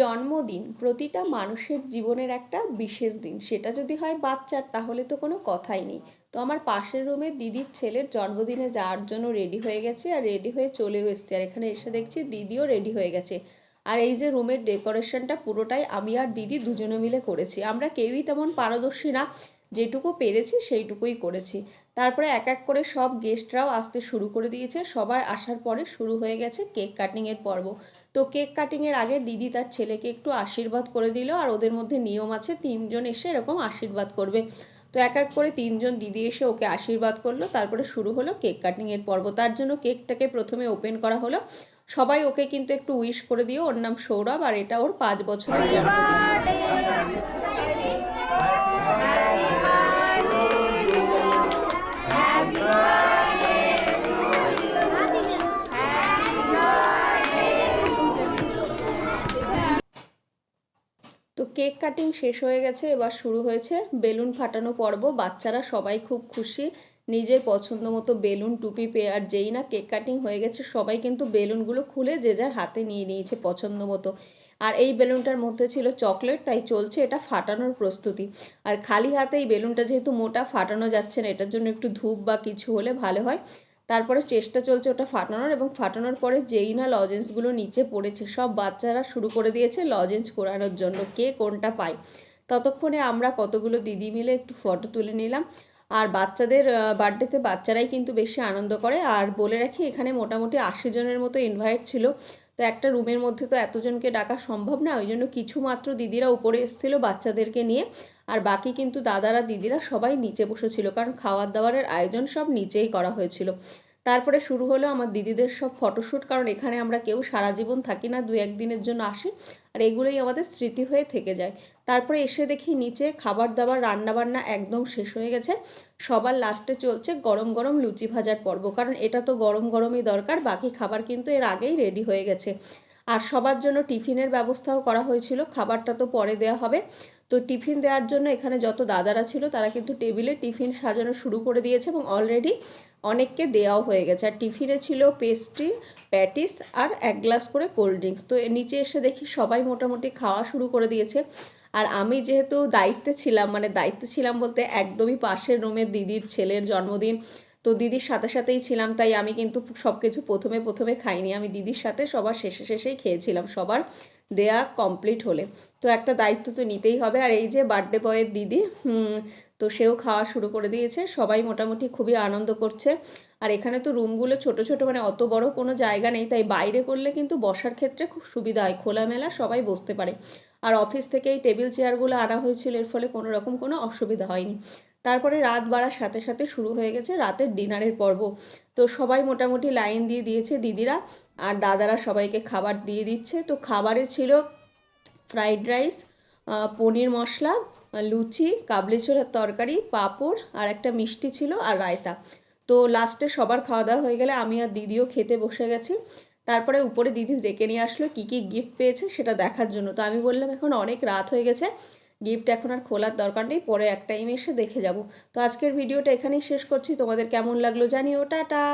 জন্মদিন প্রতিটা মানুষের জীবনের একটা বিশেষ দিন। সেটা যদি হয় বাচ্চার, তাহলে তো কোনো কথাই নেই। তো আমার পাশের রুমে দিদির ছেলের জন্মদিনে যাওয়ার জন্য রেডি হয়ে গেছে আর রেডি হয়ে চলেও এসছে। আর এখানে এসে দেখছি দিদিও রেডি হয়ে গেছে। আর এই যে রুমের ডেকোরেশনটা পুরোটাই আমি আর দিদি দুজনে মিলে করেছি। আমরা কেউই তেমন পারদর্শী না। যেটুকু পেরেছি সেইটুকুই করেছি। তারপরে এক এক করে সব গেস্টরাও আসতে শুরু করে দিয়েছে। সবার আসার পরে শুরু হয়ে গেছে কেক কাটিংয়ের পর্ব। তো কেক কাটিংয়ের আগে দিদি তার ছেলেকে একটু আশীর্বাদ করে দিল আর ওদের মধ্যে নিয়ম আছে, তিনজন এসে এরকম আশীর্বাদ করবে। তো এক এক করে তিনজন দিদি এসে ওকে আশীর্বাদ করল। তারপরে শুরু হলো কেক কাটিংয়ের পর্ব। তার জন্য কেকটাকে প্রথমে ওপেন করা হলো। সবাই ওকে কিন্তু একটু উইশ করে দিও। ওর নাম সৌরভ আর এটা ওর পাঁচ বছরের জন্মদিন। কেক কাটিং শেষ হয়ে গেছে, এবার শুরু হয়েছে বেলুন ফাটানো পর্ব। বাচ্চারা সবাই খুব খুশি। নিজের পছন্দ মতো বেলুন, টুপি পেয়ে, আর যেই না কেক কাটিং হয়ে গেছে, সবাই কিন্তু বেলুনগুলো খুলে যে যার হাতে নিয়ে নিয়েছে পছন্দ মতো। আর এই বেলুনটার মধ্যে ছিল চকলেট, তাই চলছে এটা ফাটানোর প্রস্তুতি। আর খালি হাতে এই বেলুনটা যেহেতু মোটা, ফাটানো যাচ্ছে না, এটার জন্য একটু ধূপ বা কিছু হলে ভালো হয়। তারপরে চেষ্টা চলছে ওটা ফাটানোর এবং ফাটানোর পরে যেই না লজেন্সগুলো নিচে পড়েছে, সব বাচ্চারা শুরু করে দিয়েছে লজেন্স করানোর জন্য কে কোনটা পায়। ততক্ষণে আমরা কতগুলো দিদি মিলে একটু ফটো তুলে নিলাম। আর বাচ্চাদের বার্থডেতে বাচ্চারাই কিন্তু বেশি আনন্দ করে। আর বলে রাখি, এখানে মোটামুটি আশি জনের মতো ইনভাইট ছিল। তো একটা রুমের মধ্যে তো এতজনকে ডাকা সম্ভব না ওই জন্য কিছু মাত্র দিদিরা উপরে এসেছিল বাচ্চাদেরকে নিয়ে, আর বাকি কিন্তু দাদারা, দিদিরা সবাই নিচে বসেছিল, কারণ খাওয়ার দাওয়ারের আয়োজন সব নিচেই করা হয়েছিল। তারপরে শুরু হলো আমার দিদিদের সব ফটোশ্যুট কারণ এখানে আমরা কেউ সারা জীবন থাকি না দু একদিনের জন্য আসি, আর এগুলোই আমাদের স্মৃতি হয়ে থেকে যায়। তারপরে এসে দেখি নিচে খাবার দাবার, রান্নাবান্না একদম শেষ হয়ে গেছে, সবার লাস্টে চলছে গরম গরম লুচি ভাজার পর্ব, কারণ এটা তো গরম গরমই দরকার, বাকি খাবার কিন্তু এর আগেই রেডি হয়ে গেছে। আর সবার জন্য টিফিনের ব্যবস্থাও করা হয়েছিল, খাবারটা তো পরে দেওয়া হবে। তো টিফিন দেওয়ার জন্য এখানে যত দাদারা ছিল, তারা কিন্তু টেবিলে টিফিন সাজানো শুরু করে দিয়েছে এবং অলরেডি অনেককে দেওয়াও হয়ে গেছে। আর টিফিনে ছিল পেস্ট্রি প্যাটিস আর এক গ্লাস করে কোল্ড ড্রিঙ্কস তো নিচে এসে দেখি সবাই মোটামুটি খাওয়া শুরু করে দিয়েছে। আর আমি যেহেতু দায়িত্বে ছিলাম মানে দায়িত্বে ছিলাম বলতে একদমই পাশের রুমের দিদির ছেলের জন্মদিন। তো দিদির সাথে সাথেই ছিলাম, তাই আমি কিন্তু সব কিছু প্রথমে প্রথমে খাইনি। আমি দিদির সাথে সবার শেষে শেষেই খেয়েছিলাম সবার। দেয়া কমপ্লিট হলে। তো একটা দায়িত্ব তো নিতেই হবে। আর এই যে বার্থডে বয়ের দিদি তো সেও খাওয়া শুরু করে দিয়েছে। সবাই মোটামুটি খুবই আনন্দ করছে। আর এখানে তো রুমগুলো ছোট ছোট মানে অত বড় কোনো জায়গা নেই। তাই বাইরে করলে কিন্তু বসার ক্ষেত্রে খুব সুবিধা হয়। খোলামেলা সবাই বসতে পারে। আর অফিস থেকে এই টেবিল চেয়ারগুলো আনা হয়েছিল। এর ফলে কোনো রকম কোনো অসুবিধা হয়নি। তারপরে রাত বাড়ার সাথে সাথে শুরু হয়ে গেছে রাতের ডিনারের পর্ব। তো সবাই মোটামুটি লাইন দিয়ে দিয়েছে দিদিরা, আর দাদারা সবাইকে খাবার দিয়ে দিচ্ছে। তো খাবারে ছিল ফ্রাইড রাইস পনির মশলা, লুচি, কাবলি ছোলার তরকারি, পাঁপড়, আর একটা মিষ্টি ছিল, আর রায়তা। তো লাস্টে সবার খাওয়া দাওয়া হয়ে গেলে আমি আর দিদিও খেতে বসে গেছি। তারপরে উপরে দিদি ডেকে নিয়ে আসলো, কী কী গিফট পেয়েছে সেটা দেখার জন্য। তো আমি বললাম, এখন অনেক রাত হয়ে গেছে গিফট এখন আর খোলার দরকার নেই, পরে এক টাইমে এসে দেখে যাব। তো আজকের ভিডিওটা এখানেই শেষ করছি। তোমাদের কেমন লাগল জানিও। টাটা!